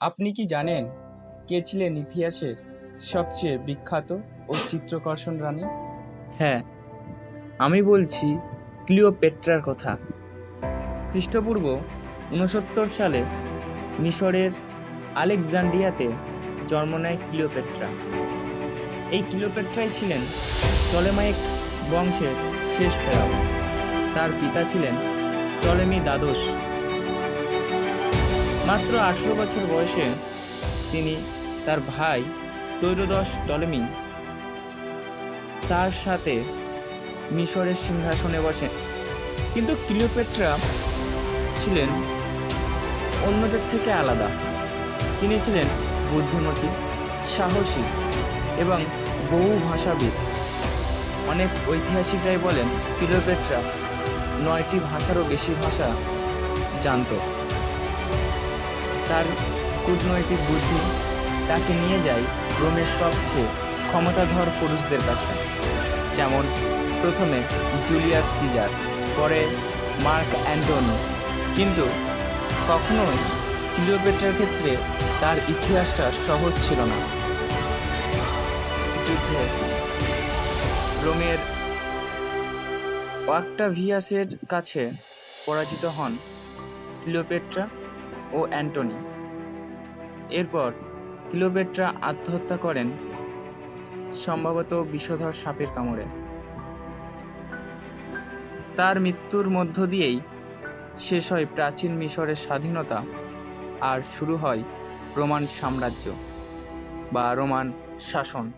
আপনি কি জানেন কে ছিলেন ইতিহাসের সবচেয়ে বিখ্যাত ও চিত্রকর্ষণ রানী? হ্যাঁ আমি বলছি ক্লিওপেট্রার কথা। খ্রিস্টপূর্ব উনসত্তর সালে মিশরের আলেকজান্ড্রিয়াতে জন্ম নেয় ক্লিওপেট্রা। এই ক্লিওপেট্রাই ছিলেন টলেমাইক বংশের শেষ ফেরাও। তার পিতা ছিলেন টলেমি দ্বাদশ। মাত্র আঠেরো বছর বয়সে তিনি তার ভাই তৈরদশ টলেমি তার সাথে মিশরের সিংহাসনে বসেন। কিন্তু ক্লিওপেট্রা ছিলেন অন্যদের থেকে আলাদা। তিনি ছিলেন বুদ্ধিমতী, সাহসী এবং বহু ভাষাবিদ। অনেক ঐতিহাসিকরাই বলেন ক্লিওপেট্রা নয়টি ভাষারও বেশি ভাষা জানত। তার কূটনৈতিক বুদ্ধি তাকে নিয়ে যায় রোমের সবচেয়ে ক্ষমতাধর পুরুষদের কাছে, যেমন প্রথমে জুলিয়াস সিজার, পরে মার্ক অ্যান্টনি। কিন্তু কখনোই ক্লিওপেট্রার ক্ষেত্রে তার ইতিহাসটা সহজ ছিল না। যুদ্ধে রোমের অক্টাভিয়াসের কাছে পরাজিত হন ক্লিওপেট্রা। ও অ্যান্টনি। এরপর ক্লিওপেট্রা আত্মহত্যা করেন সম্ভবত বিষধর সাপের কামড়ে। তার মৃত্যুর মধ্য দিয়েই শেষ হয় প্রাচীন মিশরের স্বাধীনতা আর শুরু হয় রোমান সাম্রাজ্য বা রোমান শাসন।